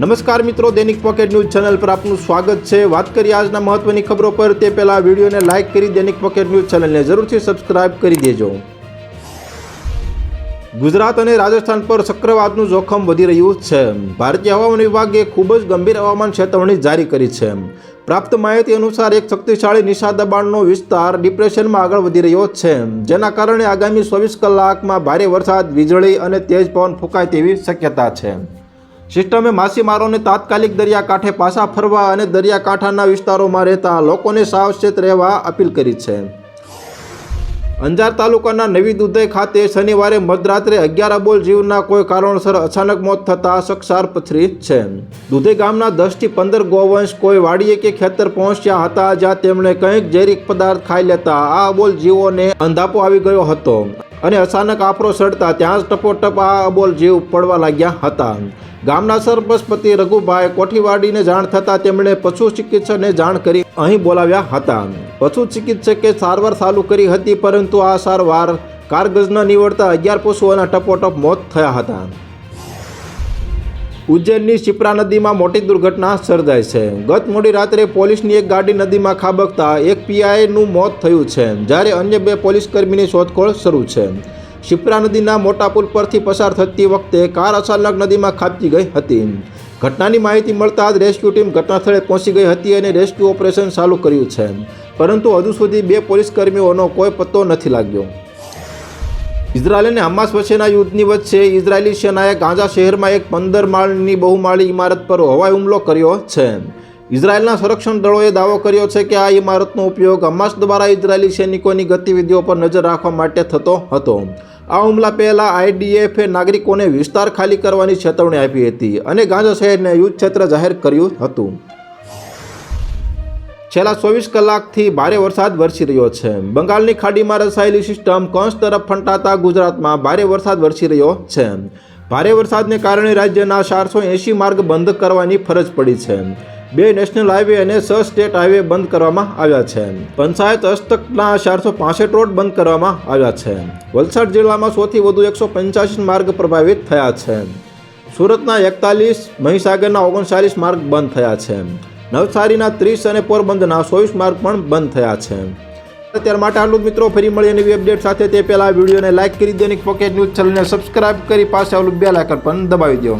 નમસ્કાર મિત્રો, દૈનિક પોકેટ ન્યૂઝ ચેનલ પર આપનું સ્વાગત છે. વાત કરીએ આજના મહત્વની ખબરો પર, તે પહેલા વિડીયોને લાઇક કરી દૈનિક પોકેટ ન્યૂઝ ચેનલને જરૂરથી સબસ્ક્રાઇબ કરી દેજો. ગુજરાત અને રાજસ્થાન પર ચક્રવાતનું જોખમ વધી રહ્યું છે. ભારતીય હવામાન વિભાગે ખૂબ જ ગંભીર હવામાન ચેતવણી જારી કરી છે. પ્રાપ્ત માહિતી અનુસાર એક શક્તિશાળી નિશા દબાણનો વિસ્તાર ડિપ્રેશનમાં આગળ વધી રહ્યો છે. જેના કારણે આગામી ચોવીસ કલાકમાં ભારે વરસાદ, વીજળી અને તેજ પવન ફૂંકાય તેવી શક્યતા છે. સિસ્ટમે માછીમારોને તાત્કાલિક દરિયાકાંઠે પાછા ફરવા અને દરિયાકાંઠાના વિસ્તારોમાં રહેતા લોકોને સાવચેત રહેવા અપીલ કરી છે. અંજાર તાલુકાના નવી દુધઈ ખાતે શનિવારે મધરાત્રે અગિયાર અબોલ જીવના કોઈ કારણસર અચાનક મોત થતાં શક્ષાર પથરી છે. દુધઈ ગામના દસથી પંદર ગોવંશ કોઈ વાડીએ કે ખેતર પહોંચ્યા હતા જ્યાં તેમણે કંઈક ઝેરી પદાર્થ ખાઈ લેતા આ અબોલ જીવોને અંધાપો આવી ગયો હતો. અને અચાનક આફરો સડતા ત્યાં જ ટપોટપ આ અબોલ જીવ પડવા લાગ્યા હતા. ગામના સરપંચપતિ રઘુભાઈ કોઠીવાડીને જાણ થતાં તેમણે પશુ ચિકિત્સકને જાણ કરી અહીં બોલાવ્યા હતા. પશુ ચિકિત્સકે સારવાર ચાલુ કરી હતી, પરંતુ આ સારવાર કારગજ ન નીવડતા અગિયાર પશુઓના ટપોટપ મોત થયા હતા. ઉજ્જૈનની શિપ્રા નદીમાં મોટી દુર્ઘટના સર્જાઈ છે. ગત મોડી રાત્રે પોલીસની એક ગાડી નદીમાં ખાબકતા એક પીઆઈનું મોત થયું છે, જ્યારે અન્ય બે પોલીસકર્મીની શોધખોળ શરૂ છે. શિપ્રા નદીના મોટા પુલ પરથી પસાર થતી વખતે કાર અચાનક નદીમાં ખાબકી ગઈ હતી. ઘટનાની માહિતી મળતા જ રેસ્ક્યુ ટીમ ઘટનાસ્થળે પહોંચી ગઈ હતી અને રેસ્ક્યુ ઓપરેશન ચાલુ કર્યું છે. પરંતુ હજુ સુધી બે પોલીસકર્મીઓનો કોઈ પત્તો નથી લાગ્યો. ઇઝરાયલ અને હમાસ વચ્ચેના યુદ્ધની વચ્ચે ઇઝરાયેલી સેનાએ ગાઝા શહેરમાં એક પંદર માળની બહુમાળી ઇમારત પર હવાઈ હુમલો કર્યો છે. ઇઝરાયેલના સંરક્ષણ દળોએ દાવો કર્યો છે કે આ ઇમારતનો ઉપયોગ હમાસ દ્વારા ઇઝરાયેલી સૈનિકોની ગતિવિધિઓ પર નજર રાખવા માટે થતો હતો. આ હુમલા પહેલાં આઈડીએફે નાગરિકોને વિસ્તાર ખાલી કરવાની ચેતવણી આપી હતી અને ગાંજા શહેરને યુદ્ધ ક્ષેત્ર જાહેર કર્યું હતું. છેલ્લા ચોવીસ કલાકથી ભારે વરસાદ વરસી રહ્યો છે. બંગાળની ખાડીમાં રચાયેલી સિસ્ટમ કંસ તરફ ફંટાતા ગુજરાતમાં ભારે વરસાદ વરસી રહ્યો છે. ભારે વરસાદને કારણે રાજ્યના ચારસો એંશી માર્ગ બંધ કરવાની ફરજ પડી છે. બે નેશનલ હાઈવે અને છ સ્ટેટ હાઈવે બંધ કરવામાં આવ્યા છે. પંચાયત હસ્તકના ચારસો પાસઠ રોડ બંધ કરવામાં આવ્યા છે. વલસાડ જિલ્લામાં સૌથી વધુ એકસો પંચ્યાસી માર્ગ પ્રભાવિત થયા છે. સુરતના એકતાલીસ, મહીસાગરના ઓગણચાલીસ માર્ગ બંધ થયા છે. નવસારીના ત્રીસ અને પોરબંદરના ચોવીસ માર્ગ પણ બંધ થયા છે. અત્યાર માટે આટલું મિત્રો, ફરી મળીએ નવી અપડેટ સાથે. તે પહેલાં વિડીયોને લાઇક કરી દૈનિક પોકેટ ન્યૂઝ ચેનલને સબસ્ક્રાઇબ કરી પાસે આવેલું બે લાઇકન પણ દબાવી દો.